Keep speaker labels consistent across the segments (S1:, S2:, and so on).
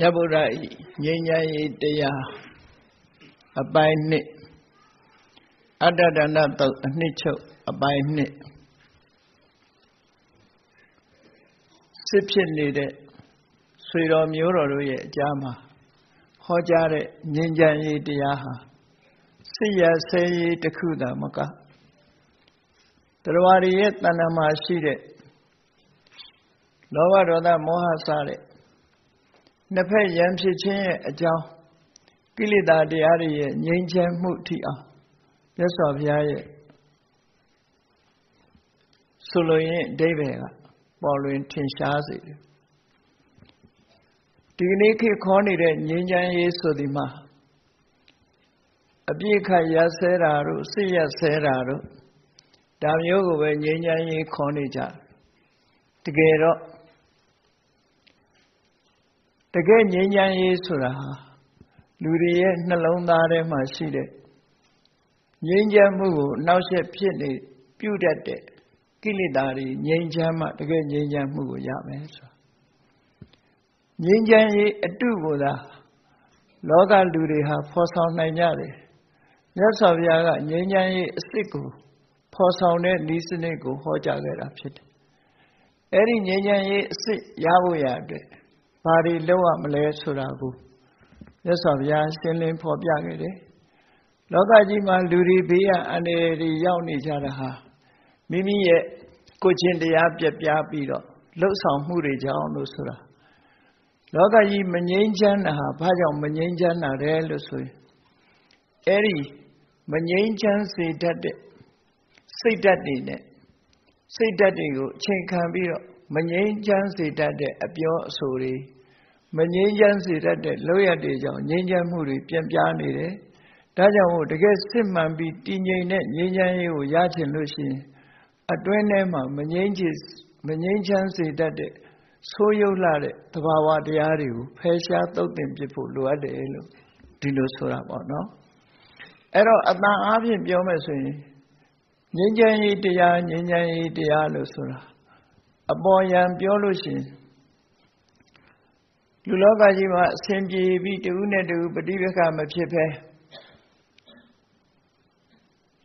S1: မြတ်ဗုဒ္ဓဤငြိမ်းချမ်းရေးတရားအပိုင်းနှစ်အတ္တဒဏတုတ်အနှစ်ချုပ်အပိုင်းနှစ်စစ်ဖြစ်နေတဲ့ဆွေတော်မျိုးတော်တို့ရဲ့အကြားမှာဟောကြားတဲ့ငြိမ်းချမ်းရေးတရားဟာစစ်ရဆဲရေးတစ်ခုသာမကတရားရည်ရဲ့တဏ္ဍာမှာရှိတဲ့လောဘဒေါသမောဟစတဲ့ နှစ်ဖက်ရန်ဖြစ်ခြင်းရဲ့အကြောင်းကိလေသာတရားတွေရဲ့ငြိမ်းချမ်းမှုထိအောင်မြတ်စွာဘုရားရဲ့ဆိုလိုရင်အဓိပ္ပာယ်ကပေါ်လွင်ထင်ရှားစေတယ်ဒီကနေ့ခေတ်ခေါ်နေတဲ့ငြိမ်းချမ်းရေးဆိုဒီမှာအပြည့်ခတ်ရဆဲတာတို့စစ်ရဆဲတာတို့ဒါမျိုးကိုပဲငြိမ်းချမ်းရေးခေါ်နေကြတကယ်တော့ တကယ်ငြိမ်းချမ်းရေးဆိုတာဟာလူတွေရဲ့နှလုံးသားထဲမှာရှိတဲ့ငြိမ်းချမ်းမှုကိုနှောက်ယှက်ဖြစ်နေပြုတ်တတ်တဲ့ကိလေသာတွေငြိမ်းချမ်းမှတကယ်ငြိမ်းချမ်းမှုကိုရမယ်ဆိုတာငြိမ်းချမ်းရေးအတုကိုသာလောကလူတွေဟာဖော်ဆောင်နိုင်ကြတယ်မြတ်စွာဘုရားကငြိမ်းချမ်းရေးအစ်စ်ကိုဖော်ဆောင်တဲ့ဤစနစ်ကိုဟောကြားခဲ့တာဖြစ်တယ်အဲ့ဒီငြိမ်းချမ်းရေးအစ်စ်ရဖို့ရအတွက် ဘာတွေလုပ်ရမလဲဆိုတာကိုမြတ်စွာဘုရားရှင်းလင်းဖော်ပြခဲ့တယ်လောကကြီးမှာလူတွေဘေးရန်အန္တရာယ်တွေရောက်နေကြတာဟာမိမိရဲ့ကိုချင်းတရားပြက်ပြားပြီးတော့လှုပ်ဆောင်မှုတွေကြောင့်လို့ဆိုတာလောကကြီးမငြိမ်းချမ်းတာဟာဘာကြောင့်မငြိမ်းချမ်းတာလဲလို့ဆိုရင်အဲ့ဒီမငြိမ်းချမ်းစေတတ်တဲ့စိတ်ဓာတ်တွေနဲ့စိတ်ဓာတ်တွေကိုအချိန်ခံပြီးတော့ မငြိမ်းချမ်းစေတတ်တဲ့အပြောအဆိုတွေမငြိမ်းချမ်းစေတတ်တဲ့လောရတွေကြောင့်ငြိမ်းချမ်းမှုတွေပြန့်ပြားနေတယ်ဒါကြောင့်မို့တကယ်စစ်မှန်ပြီးတည်ငြိမ်တဲ့ငြိမ်းချမ်းရေးကိုရချင်လို့ရှိရင်အတွင်းထဲမှာမငြိမ်းချမငြိမ်းချမ်းစေတတ်တဲ့ဆိုးရုပ်လာတဲ့သဘာဝတရားတွေကိုဖယ်ရှားသုတ်သင်ပြဖို့လိုအပ်တယ်လို့ဒီလိုဆိုတာပေါ့နော်အဲ့တော့အတန်အားဖြင့်ပြောမယ်ဆိုရင်ငြိမ်းချမ်းရေးတရားငြိမ်းချမ်းရေးတရားလို့ဆိုတာ အပေါ်ယံပြောလို့ရှိရင်လူလောကကြီးမှာအစဉ်ပြေပြီးတဦးနဲ့တဦးပฏิပက္ခမဖြစ်ဖဲ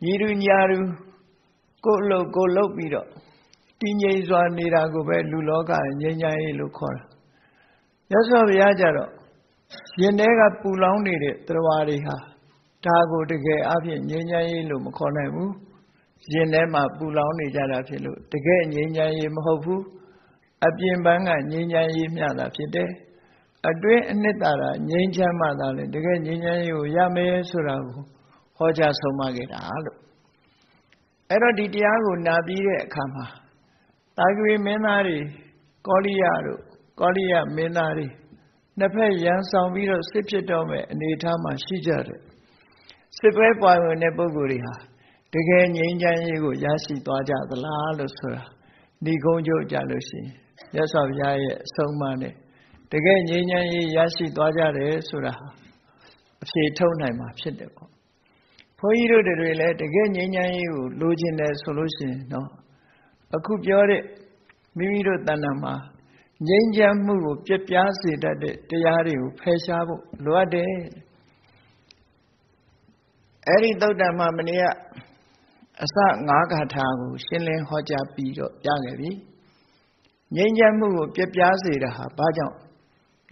S1: ညီလူညာလူကိုယ်လို့ကိုယ်လို့ပြီးတော့တည်ငြိမ်စွာနေတာကိုပဲလူလောကငြိမ်းချမ်းရေးလို့ခေါ်တာရသော်ဘုရားကြတော့ရင်ထဲကပူလောင်နေတဲ့တရားတွေဟာဒါကိုတကယ်အဖြစ်ငြိမ်းချမ်းရေးလို့မခေါ်နိုင်ဘူး ရင်ထဲမှာပူလောင်နေကြတာဖြစ်လို့တကယ်ငြိမ်းချမ်းရေးမဟုတ်ဘူးအပြင်ပန်းကငြိမ်းချမ်းရေးမျှတာဖြစ်တယ်အတွင်းအနှစ်သာရငြိမ်းချမ်းမှသာလေတကယ်ငြိမ်းချမ်းရေးကိုရမယ်ဆိုတာကိုဟောကြားဆုံးမခဲ့တာလို့အဲ့တော့ဒီတရားကိုနာပြီးတဲ့အခါမှာတာဂဝေမင်းသားတွေကောလိယတို့ကောလိယမင်းသားတွေနှစ်ဖက်ရန်ဆောင်ပြီးတော့စစ်ဖြစ်တော့မဲ့အနေအထားမှာရှိကြတယ်စစ်ပွဲပွားဝင်တဲ့ပုဂ္ဂိုလ်တွေဟာ တကယ်ငြိမ်းချမ်းရေးကို ရရှိသွားကြသလားလို့ဆိုတာဏိကုံးကျုပ်ကြလို့ရှိရင်မြတ်စွာဘုရားရဲ့အဆုံးအမနဲ့တကယ်ငြိမ်းချမ်းရေးရရှိသွားကြတယ်ဆိုတာဟာအဖြေထုတ်နိုင်မှာဖြစ်တယ်ပေါ့ဘုန်းကြီးတို့တွေလည်းတကယ်ငြိမ်းချမ်းရေးကိုလိုချင်တယ်ဆိုလို့ရှိရင်တော့အခုပြောတဲ့မိမိတို့တဏ္ဍာမှာငြိမ်းချမ်းမှုကိုပြပြားစေတတ်တဲ့တရားတွေကိုဖယ်ရှားဖို့လိုအပ်တယ်အဲ့ဒီသုတ်တံမှာမနေ့က အစငါးဂါထာကို ရှင်းလင်းဟောကြားပြီးတော့ပြခဲ့ပြီငြိမ်းချမ်းမှုကိုပြပြားစေတာဟာဘာကြောင့်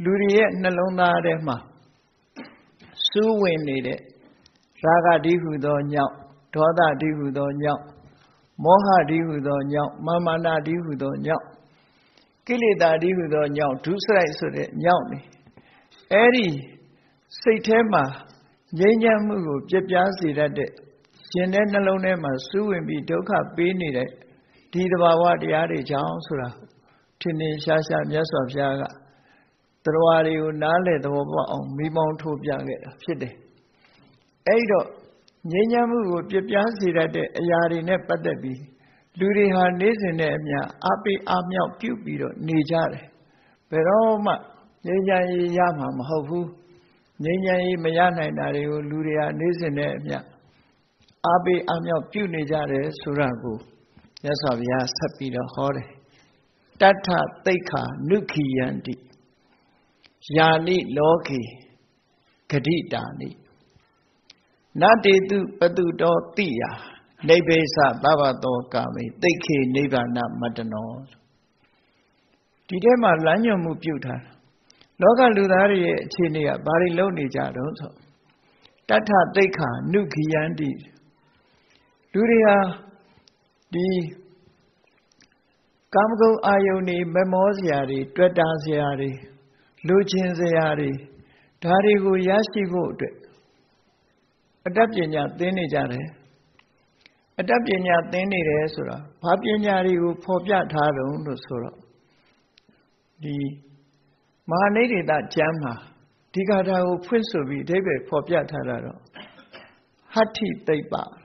S1: လူတွေရဲ့နှလုံးသားထဲမှာစူးဝင်နေတဲ့ရာဂတိဟုသောညောင့်ဒေါသတိဟုသောညောင့်မောဟတိဟုသောညောင့်မာမနာတိဟုသောညောင့်ကိလေသာတိဟုသောညောင့်ဒုစရိုက်ဆိုတဲ့ညောင့်နေအဲ့ဒီစိတ်ထဲမှာငြိမ်းချမ်းမှုကိုပြပြားစေတတ်တဲ့ ရှင်တဲ့နှလုံးထဲမှာစူးဝင်ပြီးဒုက္ခပေးနေတဲ့ဒီသဘာဝတရားတွေကြောင့်ဆိုတာထင်ထင်ရှားရှားမြတ်စွာဘုရားကတရားတွေကိုနားလည်သဘောပေါက်အောင်မိမောင်းထိုးပြခဲ့တာဖြစ်တယ်အဲ့တော့ငြိမ်းချမ်းမှုကိုပြပြားစေတတ်တဲ့အရာတွေနဲ့ပတ်သက်ပြီးလူတွေဟာနေ့စဉ်နဲ့အမျှအပိအမြောက်ပြုပြီးတော့နေကြတယ်ဘယ်တော့မှငြိမ်းချမ်းရေးရမှာမဟုတ်ဘူးငြိမ်းချမ်းရေးမရနိုင်တာတွေကိုလူတွေဟာနေ့စဉ်နဲ့အမျှ အပိအမြောက်ပြုနေကြတယ်ဆိုတာကိုမြတ်စွာဘုရားဆက်ပြီးတော့ဟောတယ်တထသိခာနုခိယန္တိယာနိလောကေဂတိတာနိနတေတုပတုတောတိယနိဗ္ဗေသသဗ္ဗတောကာမေတိတ်ခေနိဗ္ဗာနမတ္တနောဒီထဲမှာလမ်းညွှန်မှုပြုထားလောကလူသားတွေရဲ့အခြေအနေကဘာတွေလုပ်နေကြတော့ဆိုတထတိတ်ခာနုခိယန္တိ လူတွေဟာ ဒီကာမဂုဏ်အာယုန်တွေမမောစရာတွေတွေ့တာစရာတွေလူချင်းစရာတွေဒါတွေကိုရရှိဖို့အတွက်အတတ်ပညာသင်နေကြတယ်အတတ်ပညာသင်နေတယ်ဆိုတာဘာပညာတွေကိုဖော်ပြထားတုံးလို့ဆိုတော့ဒီမဟာနိဒိတကျမ်းမှာဒီကာထာကိုဖွင့်ဆိုပြီးအဓိပ္ပာယ်ဖော်ပြထားတာတော့ဟဋ္ဌိသိပ္ပဟ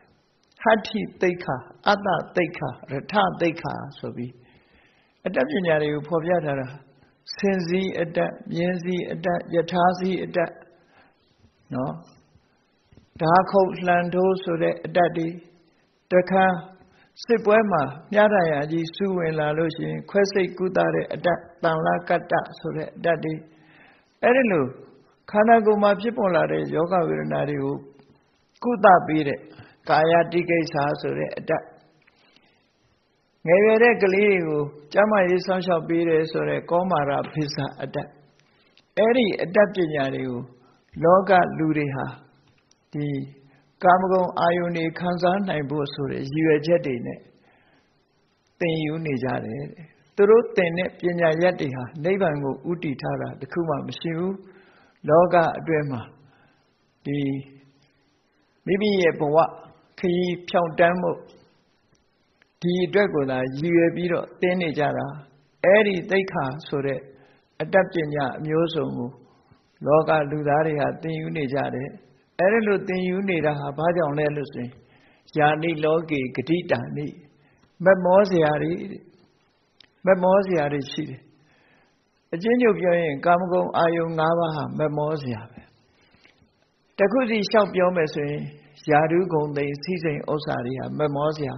S1: ဋ္ဌိသိက္ခာအတ္တသိက္ခာရထသိက္ခာဆိုပြီးအတ္တပညာတွေကိုဖော်ပြထားတာစင်စည်းအတ္တမြင်းစည်းအတ္တယထာစည်းအတ္တနော်ဓာခုတ်လှန်ထိုးဆိုတဲ့အတ္တတွေတခါစစ်ပွဲမှာမြတ်တရားကြီးစူးဝင်လာလို့ရှိရင် ခွဲစိတ်ကုသတဲ့အတ္တတန်လာကတ္တဆိုတဲ့အတ္တတွေအဲ့ဒီလိုခန္ဓာကိုယ်မှာဖြစ်ပေါ်လာတဲ့ယောဂဝေဒနာတွေကိုကုသပေးတဲ့ ကာယတိကိစ္စဆိုတဲ့အတ္တငယ်ရွယ်တဲ့ကလေးတွေကိုကျမ်းမာရေးစောင့်ရှောက်ပေးတယ်ဆိုတဲ့ကောမာရဖိစ္ဆာအတ္တအဲ့ဒီအတ္တပညာတွေကိုလောကလူတွေဟာဒီကာမဂုဏ်အာယုန်တွေခံစားနိုင်ဖို့ဆိုတဲ့ရည်ရွယ်ချက်တွေနဲ့သင်ယူနေကြတယ်သူတို့သင်တဲ့ပညာရက်တွေဟာနိဗ္ဗာန်ကိုဥတည်ထားတာတခုမှမရှိဘူးလောကအတွင်းမှာဒီမိမိရဲ့ဘဝ ခရီးဖြောင့်တန်းမှုဒီအတွက်ကိုသာရည်ရွယ်ပြီးတော့သင်နေကြတာအဲ့ဒီသိက္ခာဆိုတဲ့အတတ်ပညာအမျိုးစုံကိုလောကလူသားတွေဟာသင်ယူနေကြတယ်အဲ့ဒီလိုသင်ယူနေတာဟာဘာကြောင့်လဲလို့ဆိုရင်ယာနိလောကေဂတိတာနိမမောစရာတွေမမောစရာတွေရှိတယ်အချင်းချုပ်ပြောရင်ကာမဂုဏ်အာယုံ၅ပါးဟာမမောစရာပဲတခုစီလျှောက်ပြောမယ်ဆိုရင် ယာရုဂုံသိစီစိန်ဥစ္စာတွေဟာမမောစရာ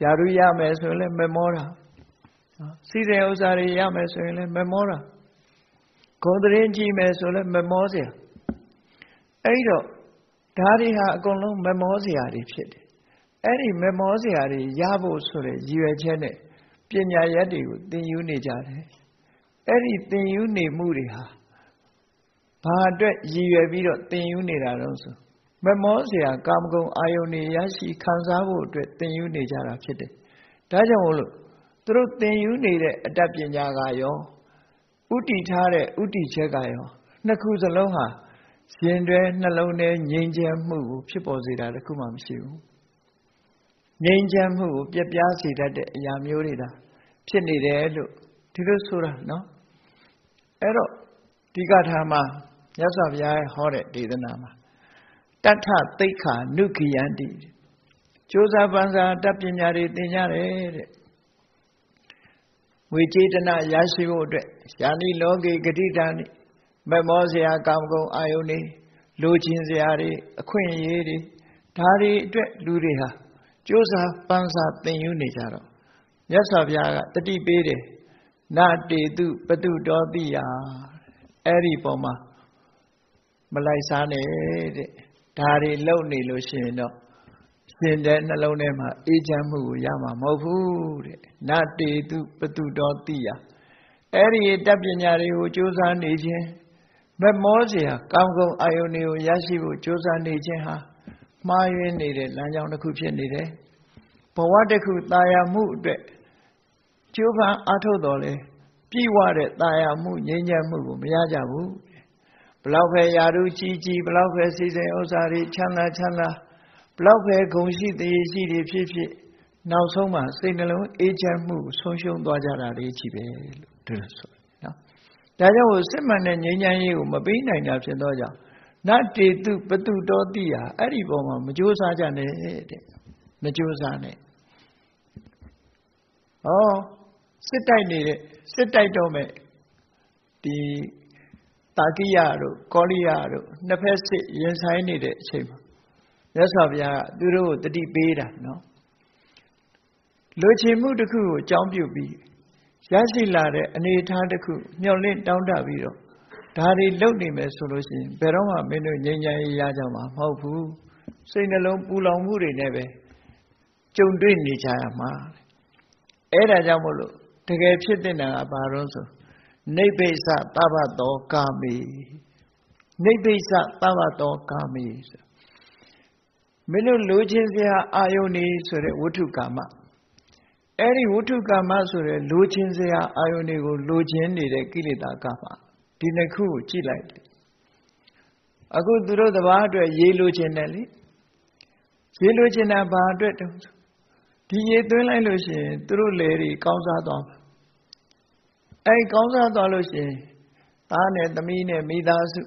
S1: ယာရုရမယ်ဆိုရင်လည်းမမောတာစီစိန်ဥစ္စာတွေရမယ်ဆိုရင်လည်းမမောတာဂုံတရင်ကြည့်မယ်ဆိုလည်းမမောစရာအဲ့တော့ဒါတွေဟာအကုန်လုံးမမောစရာတွေဖြစ်တယ်အဲ့ဒီမမောစရာတွေရဖို့ဆိုတဲ့ရည်ရွယ်ချက်နဲ့ပညာရက်တွေကိုသင်ယူနေကြတယ်အဲ့ဒီသင်ယူနေမှုတွေဟာဘာအတွက်ရည်ရွယ်ပြီးတော့သင်ယူနေတာတော့ဆို မမောစရာ ကာမဂုဏ်အာယုန်တွေ ရရှိခံစားဖို့အတွက် သင်ယူနေကြတာဖြစ်တယ် ဒါကြောင့်မို့လို့ သူတို့သင်ယူနေတဲ့အတတ်ပညာကရောဥတီထားတဲ့ဥတီချက်ကရော နှစ်ခုစလုံးဟာရှင်တွဲနှလုံးထဲငြိမ်ချမ်းမှုကို ဖြစ်ပေါ်စေတာ တခုမှမရှိဘူး ငြိမ်ချမ်းမှုကိုပြပြစေတတ်တဲ့အရာမျိုးတွေဒါဖြစ်နေတယ်လို့ ဒီလိုဆိုတာနော် အဲ့တော့ ဒီကထာမှာ မြတ်စွာဘုရားဟောတဲ့ ဒေသနာမှာ တထသိက္ခာနုခိယန္တိကြိုးစားပန်းစားတတ်ပညာတွေသင်ကြတယ်တဲ့ဝေចេတနာရရှိဖို့အတွက်ယာနိလောကေဂတိတာနိမမောစရာကာမဂုဏ်အာယုန်တွေလိုချင်စရာတွေအခွင့်အရေးတွေဒါတွေအတွက်လူတွေဟာကြိုးစားပန်းစားသင်ယူနေကြတော့မြတ်စွာဘုရားကတတိပေးတယ်နာတေတုပတုတော်တိယအဲ့ဒီပုံမှာမလိုက်စားနဲ့တဲ့ ဒါတွေလုံနေလို့ရှိရင်တော့ရှင်တဲ့နှလုံးထဲမှာအေးချမ်းမှုကိုရမှာမဟုတ်ဘူးတဲ့နာတေတုပတုတော်တိယအဲ့ဒီတပ်ပညာတွေကိုစူးစမ်းနေခြင်းမမောเสียကောင်းကောင်းအာယုန်တွေကိုရရှိဖို့စူးစမ်းနေခြင်းဟာမှားယွင်းနေတဲ့လမ်းကြောင်းတစ်ခုဖြစ်နေတယ်ဘဝတစ်ခုตายရမှုအတွက်ကျိုးပန်းအားထုတ်တော်လဲပြည့်ဝတဲ့ตายရမှုငြိမ်းချမ်းမှုကိုမရကြဘူး ဘလောက်ပဲယာရုကြီးကြီးဘလောက်ပဲစီစဉ်ဥစ္စာတွေချမ်းသာချမ်းသာဘလောက်ပဲဂုံရှိသေးရှိတွေဖြစ်ဖြစ်နောက်ဆုံးမှာစိတ်နှလုံးအေးချမ်းမှုဆုံးရှုံးသွားကြတာလေးကြီးပဲလို့ဒီလိုဆိုနော်ဒါကြောင့်စစ်မှန်တဲ့ငြိမ်းချမ်းရေးကိုမပေးနိုင်တာဖြစ်တော့ကြောင့်နတေတုပတုတော်တိဟာအဲ့ဒီပုံမှာမကြိုးစားကြနဲ့တဲ့မကြိုးစားနဲ့ဟောစစ်တိုက်နေတဲ့စစ်တိုက်တော့မဲ့ဒီ တာကိယတို့ကောလိယတို့နှစ်ဖက်စစ်ရင်ဆိုင်နေတဲ့အချိန်မှာမြတ်စွာဘုရားကသူတို့ကိုတတိပေးတာနော်လူချင်မှုတစ်ခုကိုအကြောင်းပြုပြီးရရှိလာတဲ့အနေအထားတစ်ခုမျှော်လင့်တောင်းတပြီးတော့ဒါတွေလုပ်နေမယ်ဆိုလို့ရှိရင်ဘယ်တော့မှမင်းတို့ငြိမ်းချမ်းရေးရကြမှာမဟုတ်ဘူးစိတ်နှလုံးပူလောင်မှုတွေနဲ့ပဲကြုံတွေ့နေကြရမှာအဲ့ဒါကြောင့်မို့လို့တကယ်ဖြစ်တဲ့နာကဘာလို့ဆို နိဗ္ဗိစသဗ္ဗတောကာမေနိဗ္ဗိစသဗ္ဗတောကာမေဆိုမင်းတို့လိုချင်စရာအာယုန်နေဆိုတဲ့ဝဋ္ထုကာမအဲ့ဒီဝဋ္ထုကာမဆိုတဲ့လိုချင်စရာအာယုန်တွေကိုလိုချင်နေတဲ့ကိလေသာကာမဒီနှစ်ခုကိုကြည့်လိုက်တယ်အခုသူတို့တဘာအတွက်ရေးလိုချင်တယ်လေရေးလိုချင်တာဘာအတွက်တုံးဒီရေးသွင်းလိုက်လို့ရှိရင်သူတို့လေတွေကောင်းစားသွားမှာ အဲ့ကောင်းစားသွားလို့ရှိရင်သားနဲ့သမီးနဲ့မိသားစု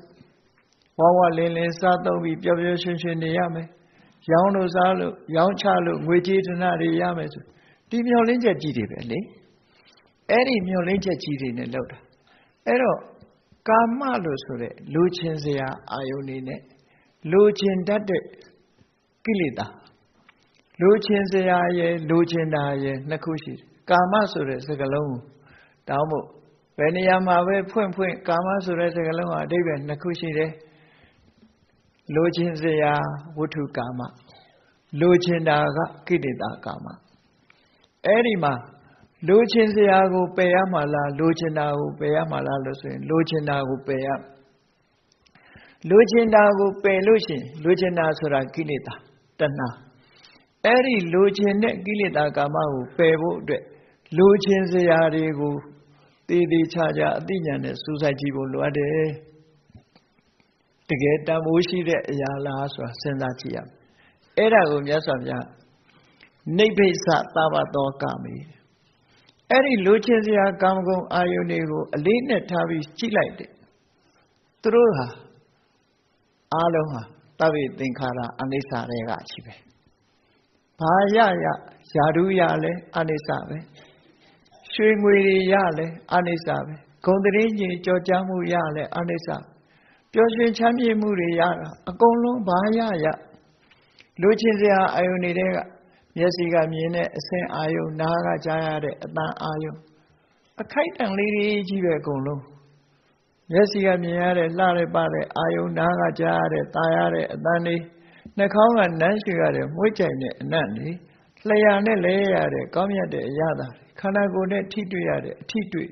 S1: ဝဝလင်းလင်းစားသုံးပြီးပျော်ပျော်ရွှင်ရွှင်နေရမယ်ရောင်းလို့စားလို့ရောင်းချလို့ငွေကြေးဒနာတွေရမယ်ဆိုဒီမျောလင်းချက်ကြီးတွေပဲလေအဲ့ဒီမျောလင်းချက်ကြီးတွေနဲ့လောက်တာအဲ့တော့ကာမလို့ဆိုတဲ့လူချင်းစရာအာယုန်နေနဲ့လူချင်းတတ်တဲ့ကိလေသာလူချင်းစရာရဲ့လူချင်းတာရဲ့နှစ်ခုရှိတယ်ကာမဆိုတဲ့စကားလုံးကို တောင်းဖို့ဘယ်နေရာမှာပဲဖွင့်ဖွင့်ကာမဆိုတဲ့စကားလုံးဟာအတိပ္ပယ်နှစ်ခုရှိတယ်လိုချင်စရာဝတ္ထုကာမလိုချင်တာကကိလေသာကာမအဲ့ဒီမှာလိုချင်စရာကိုပယ်ရမှာလားလိုချင်တာကိုပယ်ရမှာလားလို့ဆိုရင်လိုချင်တာကိုပယ်ရလိုချင်တာကိုပယ်လို့ရှိရင်လိုချင်တာဆိုတာကိလေသာတဏှာအဲ့ဒီလိုချင်တဲ့ကိလေသာကာမကိုပယ်ဖို့အတွက်လိုချင်စရာတွေကို တည်တည်ချာချာအသိဉာဏ်နဲ့စူးစိုက်ကြည့်ဖို့လိုအပ်တယ်တကယ်တန်ဖိုးရှိတဲ့အရာလားဆိုတာစဉ်းစားကြည့်ရမယ်အဲ့ဒါကိုမြတ်စွာဘုရားနိဗ္ဗိစသဘာတောကမေအဲ့ဒီလိုချင်စရာကာမဂုဏ်အာယုန်တွေကိုအလေးနဲ့ထားပြီးကြည့်လိုက်တယ်သူတို့ဟာအားလုံးဟာတဗ္ဗေသင်္ခါရအနိစ္စတွေကရှိပဲဘာရရယာဓုရလဲအနိစ္စပဲ ရွှေငွေတွေရလဲအနိစ္စပဲဂုံတရင်းကြီးကြောကြားမှုရလဲအနိစ္စပျော်ရွှင်ချမ်းမြေ့မှုတွေရတာအကုန်လုံးဘာရရလူချင်းစရာအာယုန်တွေကမျက်စိကမြင်တဲ့အဆင်းအာယုန်နားကကြားရတဲ့အတန်အာယုန်အခိုက်အတန့်လေးတွေကြီးပဲအကုန်လုံးမျက်စိကမြင်ရတဲ့လှရပတဲ့အာယုန်နားကကြားရတဲ့ตาရတဲ့အတန်တွေနှာခေါင်းကနမ်းရှူရတဲ့မွေးကြိုင်တဲ့အနံ့တွေလျှာနဲ့လဲရတဲ့ကောင်းမြတ်တဲ့အရာတွေ ခန္ဓာကိုယ်နဲ့ထိတွေ့ရတဲ့အထိတွေ့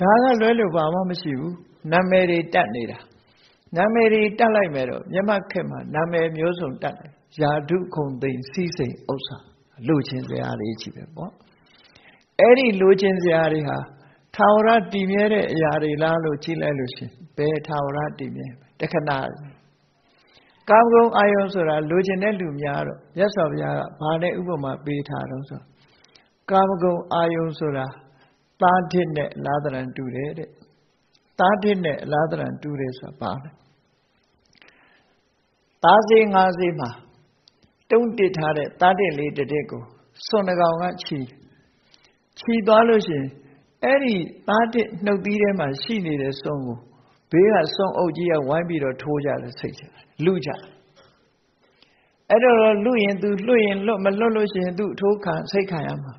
S1: ဒါကလွဲလို့ဘာမှမရှိဘူးနာမည်တွေတတ်နေတာနာမည်တွေတတ်လိုက်မယ်တော့မြမခက်မှာနာမည်မျိုးစုံတတ်တယ်ယာဓုခုံသိမ့်စီးစိမ်ဥစ္စာလူချင်းစရာတွေကြီးပဲပေါ့အဲ့ဒီလူချင်းစရာတွေဟာထာဝရတည်မြဲတဲ့အရာတွေလားလို့ကြည့်လိုက်လို့ရှင်ဘယ်ထာဝရတည်မြဲတခဏကာမဂုဏ်အာယုံဆိုတာလူချင်းတဲ့လူများတော့မြတ်စွာဘုရားကဘာနဲ့ဥပမာပေးထားတော့ဆို ကာမဂုဏ်အာယုံဆိုတာသားတစ်နဲ့လာသရံတူတယ်တဲ့သားတစ်နဲ့လာသရံတူတယ်ဆိုတာဘာလဲသားစေးငါးစေးမှာတုံးတစ်ထားတဲ့သားတစ်လေးတစ်တစ်ကိုစွန်ကောင်ကခြီခြီသွားလို့ရှိရင်အဲ့ဒီသားတစ်နှုတ်သီးထဲမှာရှိနေတဲ့စွန်ကိုဘေးကစွန်အုပ်ကြီးကဝိုင်းပြီးတော့ထိုးကြတယ်စိတ်ချလူကြအဲ့တော့လူရင်သူလွတ်ရင်လွတ်မလွတ်လို့ရှိရင်သူထိုးခံစိတ်ခံရမှာ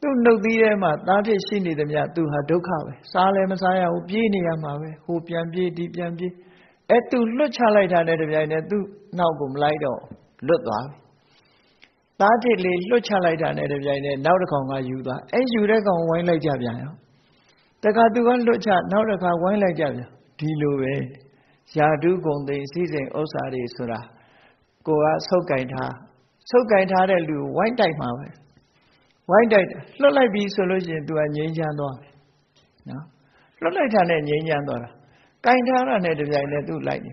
S1: သူ့နှုတ်သီးထဲမှာသားဖြစ်ရှိနေသမျှသူဟာဒုက္ခပဲစားလည်းမစားရဘူးပြေးနေရမှာပဲဟိုပြန်ပြေးဒီပြန်ပြေးအဲ့သူလွတ်ချလိုက်တာနဲ့တပြိုင်တည်းသူ့နောက်ကိုမလိုက်တော့လွတ်သွားပြီသားတစ်လေးလွတ်ချလိုက်တာနဲ့တပြိုင်တည်းနောက်တစ်ခေါင်ကယူသွားအဲ့ယူတဲ့ကောင်ဝိုင်းလိုက်ကြပြန်ရောတခါသူကလွတ်ချနောက်တစ်ခါဝိုင်းလိုက်ကြပြန်ဒီလိုပဲယာတုဂုံသိစီစဉ်ဥစ္စာတွေဆိုတာကိုကဆုပ်ကင်ထားဆုပ်ကင်ထားတဲ့လူဝိုင်းတိုက်မှာပဲ ဝိုင်းတိုက်လွတ်လိုက်ပြီဆိုလို့ရှိရင် तू ကငြိမ်းချမ်းသွားတယ်နော်လွတ်လိုက်တာနဲ့ငြိမ်းချမ်းသွားတာကင်ထားတာနဲ့တပြိုင်တည်း तू လိုက်နေ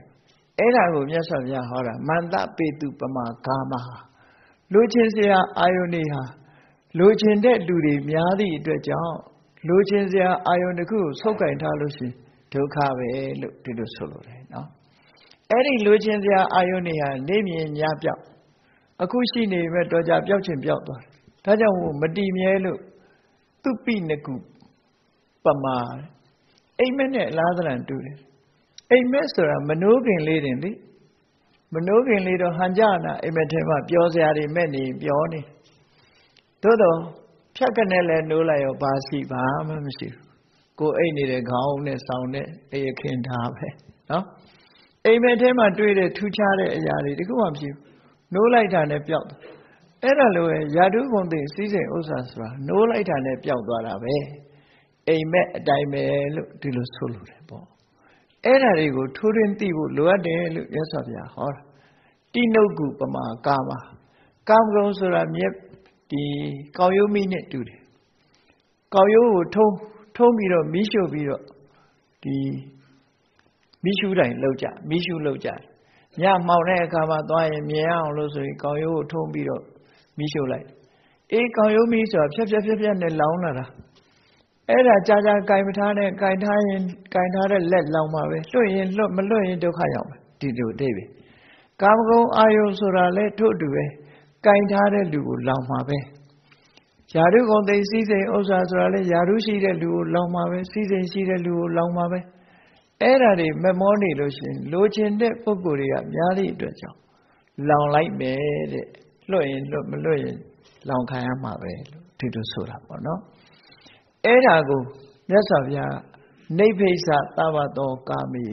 S1: အဲ့ဒါကိုမြတ်စွာဘုရားဟောတာမန္တပေတုပမာဂါမဟာလူချင်းစရာအာယုန်တွေဟာလူချင်းတဲ့လူတွေများသည့်အတွက်ကြောင့်လူချင်းစရာအာယုန်တစ်ခုကိုဆုပ်ကင်ထားလို့ရှိရင်ဒုက္ခပဲလို့ဒီလိုဆိုလိုတယ်နော်အဲ့ဒီလူချင်းစရာအာယုန်တွေဟာနေမြင်ညပြောက်အခုရှိနေပဲတော့ကြပြောက်ချင်ပြောက်သွားတယ် ဒါကြောင့်မတည်မြဲလို့သူပိနကုပမာအိမ်မက်နဲ့အလားသဏ္ဍာန်တူတယ်အိမ်မက်ဆိုတာမနိုးခင်လေးတင်လေမနိုးခင်လေးတော့ဟန်ကြနာအိမ်မက်ထဲမှာပြောစရာတွေမဲ့နေပြောနေသို့တော့ဖြတ်ကနေလဲနိုးလိုက်ရောဘာရှိဘာမှမရှိဘူးကိုအိတ်နေတဲ့ခေါင်းနဲ့ဆောင်းတဲ့အိယခင်ထားပဲနော်အိမ်မက်ထဲမှာတွေ့တဲ့ထူးခြားတဲ့အရာတွေတခုမှမရှိဘူးနိုးလိုက်တာနဲ့ပျောက် အဲ့ဒါလိုပဲယာတုဂုံသိစည်းစိမ်ဥစ္စာဆိုတာနိုးလိုက်တာနဲ့ပျောက်သွားတာပဲအိမ်မက်အတိုင်းပဲလို့ဒီလိုဆိုလိုတယ်ပေါ့အဲ့ဒါတွေကိုထိုးရင်းသိဖို့လိုအပ်တယ်လို့ရသော်ဗျာဟောတာတိနုတ်ကုပမာကာမကာမဂုဏ်ဆိုတာမြက်ဒီကောက်ရိုးမိနဲ့တူတယ်ကောက်ရိုးကိုထုံးထုံးပြီးတော့မီးရှို့ပြီးတော့ဒီမီးရှူးတိုင်လောက်ကြမီးရှူးလောက်ကြညမှောင်တဲ့အခါမှာသွားရင်မြင်အောင်လို့ဆိုရင်ကောက်ရိုးကိုထုံးပြီးတော့ မီးရှို့လိုက်အေးကောက်ရိုးမီးဆိုတာဖြက်ဖြက်ဖြက်ဖြက်နဲ့လောင်းလာတာအဲ့ဒါကြာကြာကင်မထားနဲ့ကင်ထားရင်ကင်ထားတဲ့လက်လောင်ပါပဲလွတ်ရင်လွတ်မလွတ်ရင်ဒုက္ခရောက်မယ်ဒီလိုအသေးပဲကာမဂုဏ်အာယုဆိုတာလဲထို့တူပဲကင်ထားတဲ့လူကိုလောင်မှာပဲယာရုဂုံသိစည်းစိမ်ဥစ္စာဆိုတာလဲယာရုရှိတဲ့လူကိုလောင်မှာပဲစည်းစိမ်ရှိတဲ့လူကိုလောင်မှာပဲအဲ့ဒါတွေမမောနေလို့ရှိရင်လိုချင်တဲ့ပုံကိုယ်တွေကများသည့်အတွက်ကြောင့်လောင်လိုက်မယ်တဲ့ လွတ်ရင်လွတ်မလွတ်ရင်လောင်ခံရမှာပဲလို့ဒီလိုဆိုတာပေါ့နော်အဲ့ဒါကိုမြတ်စွာဘုရားနေဖိစ္ဆသဗ္ဗတောကာမိ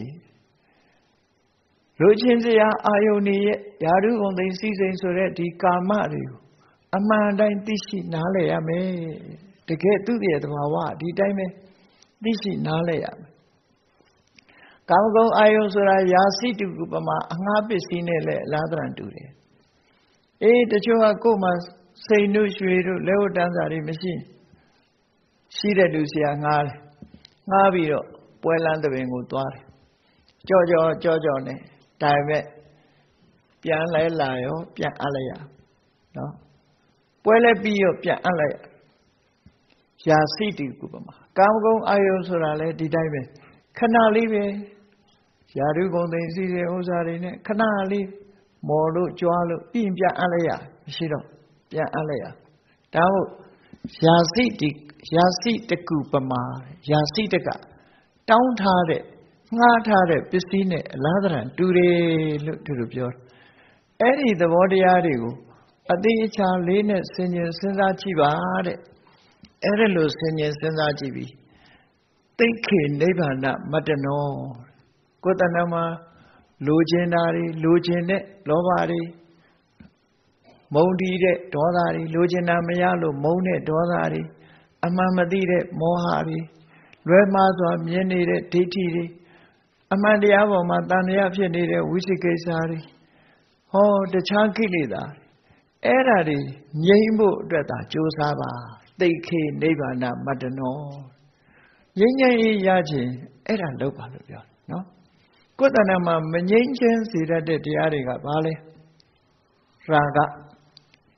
S1: လူချင်းစရာအာယုန်ရဲ့ယာရုဂုံသိစည်းစိမ်ဆိုတဲ့ဒီကာမတွေကိုအမှန်တိုင်းသိရှိနားလည်ရမယ်တကယ်သူ့ရဲ့သဘာဝဒီတိုင်းပဲသိရှိနားလည်ရမယ်ကာမဂုဏ်အာယုန်ဆိုတာယာစိတုကပမာအငှားပစ္စည်းနဲ့လည်းအလားတန်တူတယ် အေးတချို့ကကိုယ်မှာစိန်တို့ရွှေတို့လက်ဝတ်တန်းစာတွေမရှိရှိတဲ့လူဆရာငှားတယ်ငှားပြီးတော့ပွဲလန်းသဘင်ကိုသွားတယ်ကြော့ကြော့ကြော့ကြော့နဲ့ဒါပေမဲ့ပြန်လဲလာရောပြန်အပ်လိုက်ရနော်ပွဲလဲပြီးရောပြန်အပ်လိုက်ရယာစိတိကုပမာကာမဂုဏ်အာယုဆိုတာလဲဒီတိုင်းပဲခဏလေးပဲယာရုဂုံသိစီစဉ်ဥစ္စာတွေနဲ့ခဏလေး မော်လို့ကြွားလို့ပြီးရင်ပြန်အပ်လိုက်ရမရှိတော့ပြန်အပ်လိုက်ရဒါဟုတ်ယာစိတိယာစိတကုပမာယာစိတကတောင်းထားတဲ့ငှားထားတဲ့ပစ္စည်းနဲ့အလားတရတူတယ်လို့သူတို့ပြောတယ်အဲ့ဒီသဘောတရားတွေကိုအသေးအချာလေးနဲ့ဆင်ញင်စဉ်းစားကြည့်ပါတဲ့အဲ့ဒါလို့ဆင်ញင်စဉ်းစားကြည့်ပြီးသိခေနိဗ္ဗာန်မတ္တနောကိုယ်တဏ္ဍမှာ လိုချင်တာတွေလိုချင်တဲ့လောဘတွေမုံတီးတဲ့ဒေါသတွေလိုချင်တာမရလို့မုံတဲ့ဒေါသတွေအမှန်မသိတဲ့မောဟတွေလွဲမှားစွာမြင်နေတဲ့ဒိဋ္ဌိတွေအမှန်တရားပေါ်မှာတန်တရားဖြစ်နေတဲ့ဝိသိကိစ္စတွေဟောတခြားကိလေသာအဲ့ဓာတွေငြိမ့်ဖို့အတွက်သာကြိုးစားပါသိခေနိဗ္ဗာန်မတ္တနောငြိမ့်ငြိမ့်အေးရခြင်းအဲ့ဒါလောက်ပါလို့ပြောတယ်နော် ကိုယ်တဏ္ဍမှာမငြိမ့်ချင်းစေတတ်တဲ့တရားတွေကဘာလဲရာဂ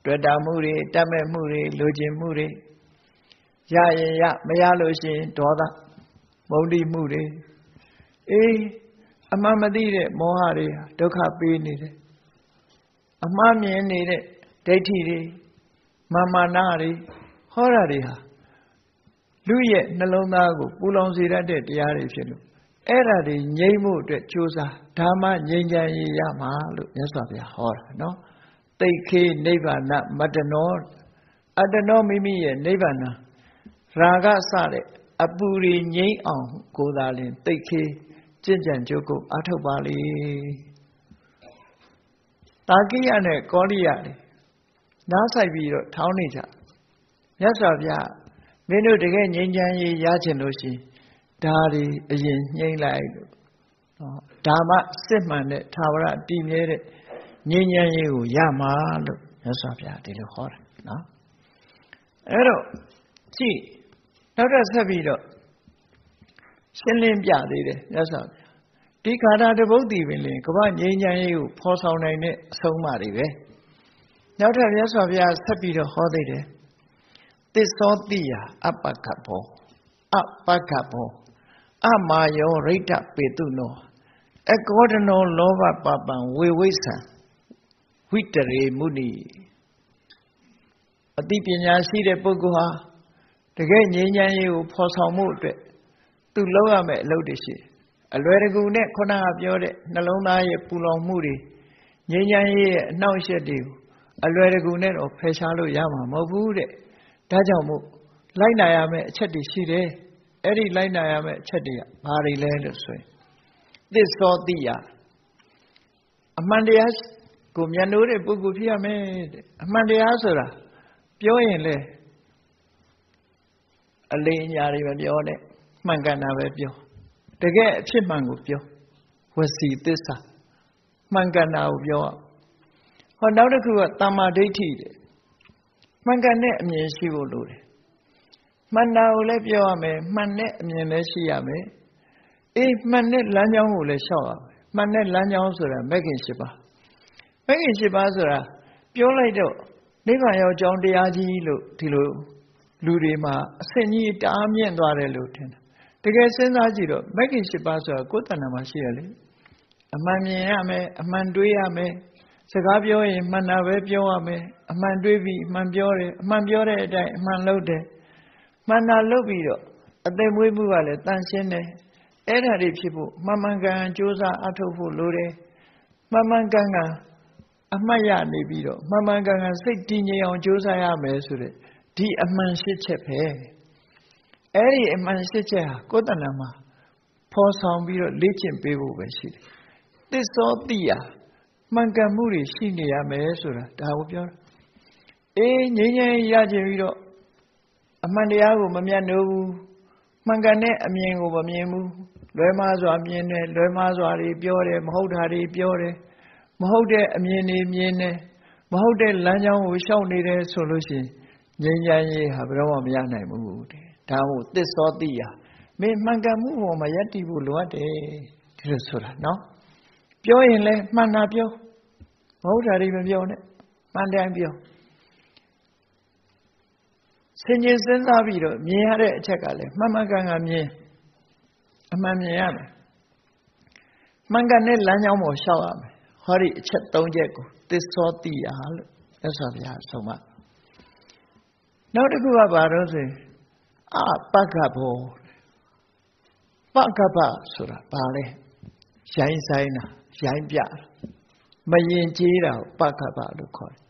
S1: တွေ့တာမှုတွေတတ်မဲ့မှုတွေလိုချင်မှုတွေရရင်ရမရလို့ရှိရင်ဒေါသမုန်းတိမှုတွေအေးအမှန်မသိတဲ့မောဟတွေဒုက္ခပေးနေတယ်အမှားမြင်နေတဲ့ဒိဋ္ဌိတွေမာမာနတွေဟောတာတွေဟာလူရဲ့နှလုံးသားကိုပူလောင်စေတတ်တဲ့တရားတွေဖြစ်လို့ အဲ့ဒါတွေငြိမ့်မှုအတွက်ကြိုးစားဓမ္မငြိမ်းချမ်းရေးရမှာလို့မြတ်စွာဘုရားဟောတာနော်တိတ်ခေနိဗ္ဗာန်မတ္တနောအတ္တနောမိမိရဲ့နိဗ္ဗာန်ရာဂစတဲ့အပူတွေငြိမ့်အောင်ကိုသာလင်တိတ်ခေကြင်ကြံကြုတ်ကိုအထုတ်ပါလေတာကိယနဲ့ကောလိယတွေနားဆိုင်ပြီးတော့ထောင်းနေကြမြတ်စွာဘုရားမင်းတို့တကယ်ငြိမ်းချမ်းရေးရချင်လို့ရှိရင် ဒါတွေအရင်ညှိမ့်လိုက်လို့နော်ဒါမှစစ်မှန်တဲ့သာဝရတည်မြဲတဲ့ငြိမ်းချမ်းရေးကိုရမှာလို့မြတ်စွာဘုရားဒီလိုဟောတာနော်အဲ့တော့ကြည့်နောက်တော့ဆက်ပြီးတော့ရှင်းလင်းပြသေးတယ်မြတ်စွာဘုရားဒီခန္ဓာတပုတ်တည်ပင်လင်ကမ္ဘာငြိမ်းချမ်းရေးကိုဖော်ဆောင်နိုင်တဲ့အဆုံးအမတွေပဲနောက်ထပ်မြတ်စွာဘုရားဆက်ပြီးတော့ဟောသေးတယ်သစ္စောတိယအပ္ပကဘောအပ္ပကဘော အမာယောရိဋ္ဌပေတုနောအကောဒနောလောဘပပံဝေဝိဆံဝိတရေမုနိအသိပညာရှိတဲ့ပုဂ္ဂိုလ်ဟာတကယ်ငြိမ်းချမ်းရေးကိုဖော်ဆောင်မှုအတွက်သူလုပ်ရမယ့်အလုပ်တွေရှိအလွယ်တကူနဲ့ခုနကပြောတဲ့နှလုံးသားရဲ့ပူလောင်မှုတွေငြိမ်းချမ်းရေးရဲ့အနှောင့်အယှက်တွေကိုအလွယ်တကူနဲ့တော့ဖယ်ရှားလို့ရမှာမဟုတ်ဘူးတဲ့ဒါကြောင့်မို့လိုက်နာရမယ့်အချက်တွေရှိတယ် အဲ့ဒီလိုက်နာရမယ့်အချက်တွေကဘာတွေလဲလို့ဆိုရင်သစ္စောတိယအမှန်တရားကိုမျက်နှိုးတဲ့ပုဂ္ဂိုလ်ဖြစ်ရမယ်တဲ့အမှန်တရားဆိုတာပြောရင်လေအလေးအညာတွေမပြောနဲ့မှန်ကန်တာပဲပြောတကယ်အဖြစ်မှန်ကိုပြောဝစီသစ္စာမှန်ကန်တာကိုပြောဟောနောက်တစ်ခုကတမ္မာဒိဋ္ဌိတဲ့မှန်ကန်တဲ့အမြင်ရှိဖို့လိုတယ် မှန်တာကိုလည်းပြောရမယ်မှန်တဲ့အမြင်လည်းရှိရမယ်အေးမှန်တဲ့လမ်းကြောင်းကိုလည်းရှောက်ရမယ်မှန်တဲ့လမ်းကြောင်းဆိုတာမဂ်ခင်၈ပါးမဂ်ခင်၈ပါးဆိုတာပြောလိုက်တော့နိဗ္ဗာန်ရောက်ကြောင်းတရားကြီးလို့ဒီလိုလူတွေမှာအဆင့်ကြီးတအားမြင့်သွားတယ်လို့ထင်တယ်တကယ်စဉ်းစားကြည့်တော့မဂ်ခင်၈ပါးဆိုတာကိုယ်တဏ္ဍာမှာရှိရလေအမှန်မြင်ရမယ်အမှန်တွေးရမယ်စကားပြောရင်မှန်တာပဲပြောရမယ်အမှန်တွေးပြီးအမှန်ပြောတယ်အမှန်ပြောတဲ့အတိုင်းအမှန်လုပ်တယ် မှန်တာလုပ်ပြီးတော့အသက်မွေးမှုကလည်းတန်ရှင်းတယ်အဲ့ဒါတွေဖြစ်ဖို့မှန်မှန်ကန်ကန်ကြိုးစားအထုတ်ဖို့လိုတယ်မှန်မှန်ကန်ကန်အမှတ်ရနေပြီးတော့မှန်မှန်ကန်ကန်စိတ်တည်ငြိမ်အောင်ကြိုးစားရမယ်ဆိုတဲ့ဒီအမှန်ရှိချက်ပဲအဲ့ဒီအမှန်ရှိချက်ဟာကိုယ်တဏ္ဍမှာဖော်ဆောင်ပြီးတော့လေ့ကျင့်ပေးဖို့ပဲရှိတယ်သစ္စောတိယမှန်ကန်မှုတွေရှိနေရမယ်ဆိုတာဒါကိုပြောတာအေးငြိမ်းချမ်းရကြပြီးတော့ အမှန်တရားကိုမမြတ်နိုးဘူးမှန်ကန်တဲ့အမြင်ကိုမမြင်ဘူးလွယ်မှားစွာမြင်တယ်လွယ်မှားစွာတွေပြောတယ်မဟုတ်တာတွေပြောတယ်မဟုတ်တဲ့အမြင်တွေမြင်တယ်မဟုတ်တဲ့လမ်းကြောင်းကိုရှောက်နေတယ်ဆိုလို့ရှိရင်ငြိမ်းချမ်းရေးဟာဘယ်တော့မှမရနိုင်ဘူးတဲ့ဒါမို့သစ္စောတိယမင်းမှန်ကန်မှုပေါ်မှာယက်တည်ဖို့လိုအပ်တယ်ဒီလိုဆိုတာနော်ပြောရင်လည်းမှန်တာပြောမဟုတ်တာတွေမပြောနဲ့မှန်တယ်ပြော ဆင်ခြင်စဉ်းစားပြီးတော့မြင်ရတဲ့အချက်ကလည်းမှန်မှန်ကန်ကန်မြင်အမှန်မြင်ရမယ်မှန်ကန်တဲ့လမ်းကြောင်းပေါ်ရှောက်ရမယ်ဟောဒီအချက်၃ချက်ကိုသစ္စောတိယလို့သက်စွာဘုရားဆုံးမနောက်တစ်ခုကဘာလို့ဆိုရင်အပက္ခဘောပက္ခပဆိုတာဘာလဲရိုင်းဆိုင်တာရိုင်းပြမရင်ကျေးတာကိုပက္ခပလို့ခေါ်တယ်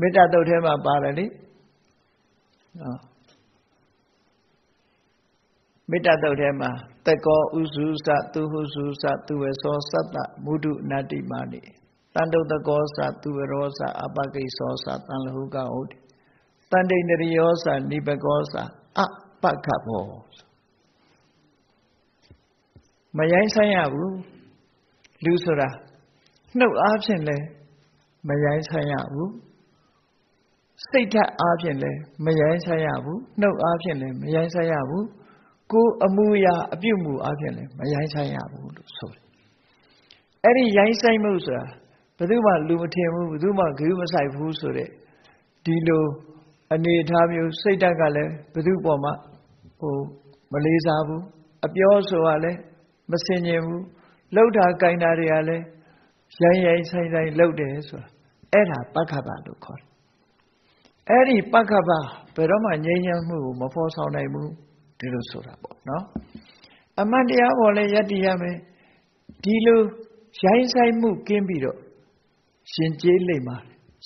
S1: မေတ္တာတုတ်ထဲမှာပါတယ်လေ နော်မေတ္တာတုတ်ထဲမှာတကောဥစုစသူဟုစုစသူဝေသောသတ္တမုဒုနတ္တိမာနိတန်တုတ်တကောစသူဝရောစအပကိသောစတန်လဟုကဟုတ်တန်တိန်တရိယောစနိပကောစအပက္ခဘောမရိုင်းဆိုင်ရဘူးလူဆိုတာနှုတ်အားဖြင့်လဲမရိုင်းဆိုင်ရဘူး စိတ်ဓာတ်အားဖြင့်လည်းမရိုင်းဆိုင်ရဘူးနှုတ်အားဖြင့်လည်းမရိုင်းဆိုင်ရဘူးကိုယ်အမှုရာအပြုမှုအားဖြင့်လည်းမရိုင်းဆိုင်ရဘူးလို့ဆိုတယ်အဲ့ဒီရိုင်းဆိုင်မှုဆိုတာဘယ်သူမှလူမထင်ဘူးဘယ်သူမှဂရုမစိုက်ဘူးဆိုတဲ့ဒီလိုအနေထားမျိုးစိတ်ဓာတ်ကလည်းဘယ်သူပေါ်မှာဟိုမလေးစားဘူးအပြောဆိုတာလည်းမစင်ញင်ဘူးလှုပ်တာကြိုင်တာတွေကလည်းရိုင်းရိုင်းဆိုင်ဆိုင်လှုပ်တယ်ဆိုတာအဲ့ဒါပက္ခပလို့ခေါ်တယ် အဲ့ဒီပက္ခပဘယ်တော့မှငြိမ်းချမ်းမှုကိုမဖော်ဆောင်နိုင်ဘူးဒီလိုဆိုတာပေါ့နော်အမှန်တရားပေါ်လဲယက်တည်ရမယ်ဒီလိုရိုင်းဆိုင်မှုကင်းပြီးတော့ရှင်ကျေးလိမ့်ပါ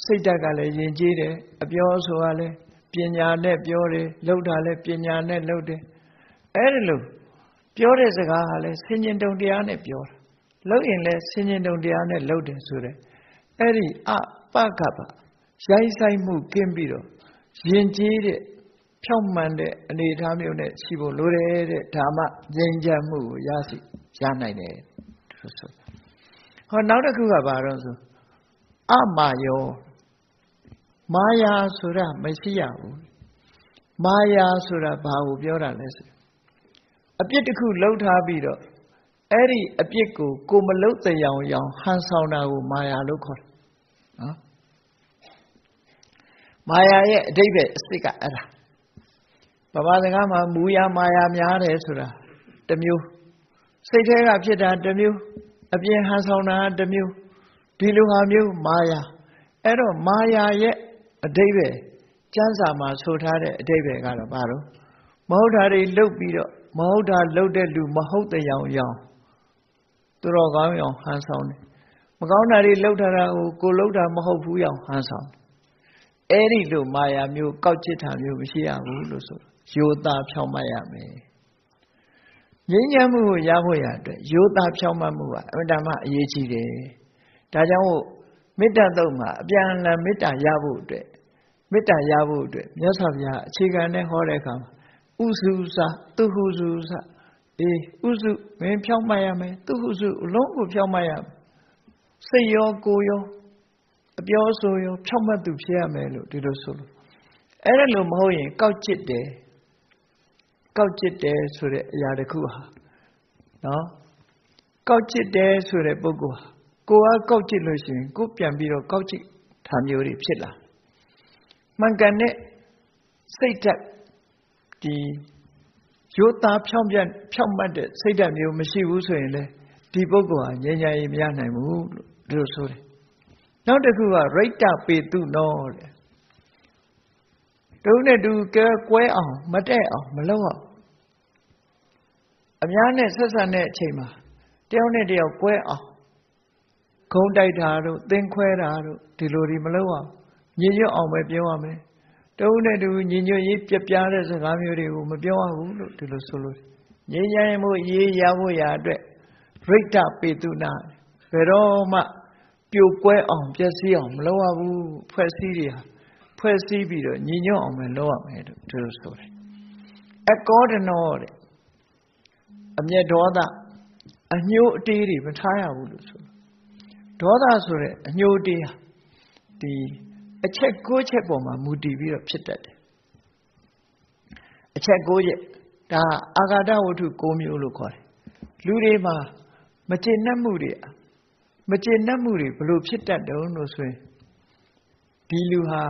S1: စိတ်ဓာတ်ကလည်းယဉ်ကျေးတယ်အပြောဆိုတာလည်းပညာနဲ့ပြောတယ်လှုပ်တာလည်းပညာနဲ့လှုပ်တယ်အဲ့ဒီလိုပြောတဲ့စကားဟာလည်းဆင်ញင်တုံတရားနဲ့ပြောတာလှုပ်ရင်လည်းဆင်ញင်တုံတရားနဲ့လှုပ်တယ်ဆိုတဲ့အဲ့ဒီအပကပ ရိုင်းဆိုင်မှုကင်းပြီးတော့ယဉ်ကျေးတဲ့ဖြောင့်မှန်တဲ့အနေအထားမျိုးနဲ့ရှိဖို့လိုတယ်တဲ့ဓမ္မငြိမ်းချမ်းမှုကိုရရှိရနိုင်တယ်လို့ဆိုဟောနောက်တစ်ခုကဘာတော့ဆိုအမာယောမာယာဆိုတာမရှိရဘူးမာယာဆိုတာဘာကိုပြောတာလဲဆိုအပြစ်တစ်ခုလှုပ်ထားပြီးတော့အဲ့ဒီအပြစ်ကိုကိုမလှုပ်တဲ့ရောင်ရောင်ဟန်ဆောင်တာကိုမာယာလို့ခေါ်တယ်နော် မာယာရဲ့အဓိပ္ပာယ်အစစ်ကအဲ့ဒါဗမာစကားမှာမူယာမာယာများတယ်ဆိုတာတမျိုးစိတ်ထဲကဖြစ်တာတမျိုးအပြင်ဟန်ဆောင်တာတမျိုးဒီလိုဟာမျိုးမာယာအဲ့တော့မာယာရဲ့အဓိပ္ပာယ်ကျမ်းစာမှာဆိုထားတဲ့အဓိပ္ပာယ်ကတော့ဘာလို့မဟုတ်တာတွေလုတ်ပြီးတော့မဟုတ်တာလုတ်တဲ့လူမဟုတ်တဲ့ရောင်ရောင်သူတော်ကောင်းရောင်ဟန်ဆောင်တယ်မကောင်းတာတွေလုတ်ထားတာကိုကိုလုတ်တာမဟုတ်ဘူးရောင်ဟန်ဆောင် အဲ့ဒီလိုမာယာမျိုးကောက်ချစ်တာမျိုးမရှိရဘူးလို့ဆိုရိုးသားဖြောင့်မတ်ရမယ်ငြိမ်းချမ်းမှုကိုရဖို့ရအတွက်ရိုးသားဖြောင့်မတ်မှုကအမြဲတမ်းအရေးကြီးတယ်ဒါကြောင့်မို့မေတ္တာတုံမှာအပြန်အလှန်မေတ္တာရဖို့အတွက်မေတ္တာရဖို့အတွက်မြတ်စွာဘုရားအခြေခံနဲ့ဟောတဲ့အခါမှာဥစုစာသူဟုစုစာအေးဥစုမင်းဖြောင့်မတ်ရမယ်သူဟုစုအလုံးကိုဖြောင့်မတ်ရမယ်စိတ်ရောကိုယ်ရော အပြောဆိုရောဖြောင့်မတ်သူဖြစ်ရမယ်လို့ဒီလိုဆိုလို့အဲ့ဒါလို့မဟုတ်ရင်ကောက်ကျစ်တယ်ကောက်ကျစ်တယ်ဆိုတဲ့အရာတစ်ခုဟာနော်ကောက်ကျစ်တယ်ဆိုတဲ့ပုဂ္ဂိုလ်ဟာကိုကကောက်ကျစ်လို့ရှိရင်ကိုပြန်ပြီးတော့ကောက်ကျစ်ထားမျိုးတွေဖြစ်လာမှန်ကန်တဲ့စိတ်ဓာတ်ဒီရိုးသားဖြောင့်ပြတ်ဖြောင့်မတ်တဲ့စိတ်ဓာတ်မျိုးမရှိဘူးဆိုရင်လေဒီပုဂ္ဂိုလ်ဟာငြိမ်းချမ်းရေးမရနိုင်ဘူးလို့ဒီလိုဆိုတယ် နောက်တစ်ခုကရိတ္တပေတုနောတဲ့တုံးနဲ့တူကဲကွဲအောင်မတဲ့အောင်မလုပ်အောင်အများနဲ့ဆက်ဆံတဲ့အချိန်မှာတယောက်နဲ့တယောက်ကွဲအောင်ဂုံတိုက်တာတို့သင်ခွဲတာတို့ဒီလိုဒီမလုပ်အောင်ညင်ညွတ်အောင်ပဲပြောရမယ်တုံးနဲ့တူညင်ညွတ်ရေးပြပြတဲ့စကားမျိုးတွေကိုမပြောရဘူးလို့ဒီလိုဆိုလို့ငြိမ်းချမ်းမှုရေးရဖို့ရာအတွက်ရိတ္တပေတုနာဘယ်တော့မှ ပြိုကွဲအောင်ပျက်စီးအောင်မလုပ်ရဘူးဖွဲ့စည်းတွေဟာဖွဲ့စည်းပြီးတော့ညီညွတ်အောင်ပဲလုပ်ရမယ်လို့သူတို့ဆိုတယ်အကောဒနောတဲ့အမျက်ဒေါသအညှိုးအတေးတွေမထားရဘူးလို့ဆိုဒေါသဆိုတဲ့အညှိုးအတေးဟာဒီအချက်ကိုးချက်ပေါ်မှာမူတည်ပြီးတော့ဖြစ်တတ်တယ်အချက်ကိုးချက်ဒါအာဂါဒဝတ္ထု၉မျိုးလို့ခေါ်တယ်လူတွေမှာမကျေနပ်မှုတွေ မကျေနပ်မှုတွေဘလို့ဖြစ်တတ်တယ်လို့ဆိုရင်ဒီလူဟာ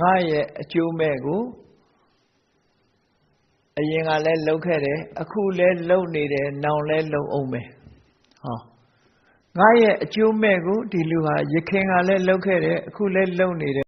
S1: ငါရဲ့အကျိုးမဲ့ကိုအရင်ကလည်းလှုပ်ခဲ့တယ်အခုလည်းလှုပ်နေတယ်နောင်လည်းလှုပ်အောင်မယ်ဟောငါရဲ့အကျိုးမဲ့ကိုဒီလူဟာရခင်ကလည်းလှုပ်ခဲ့တယ်အခုလည်းလှုပ်နေတယ်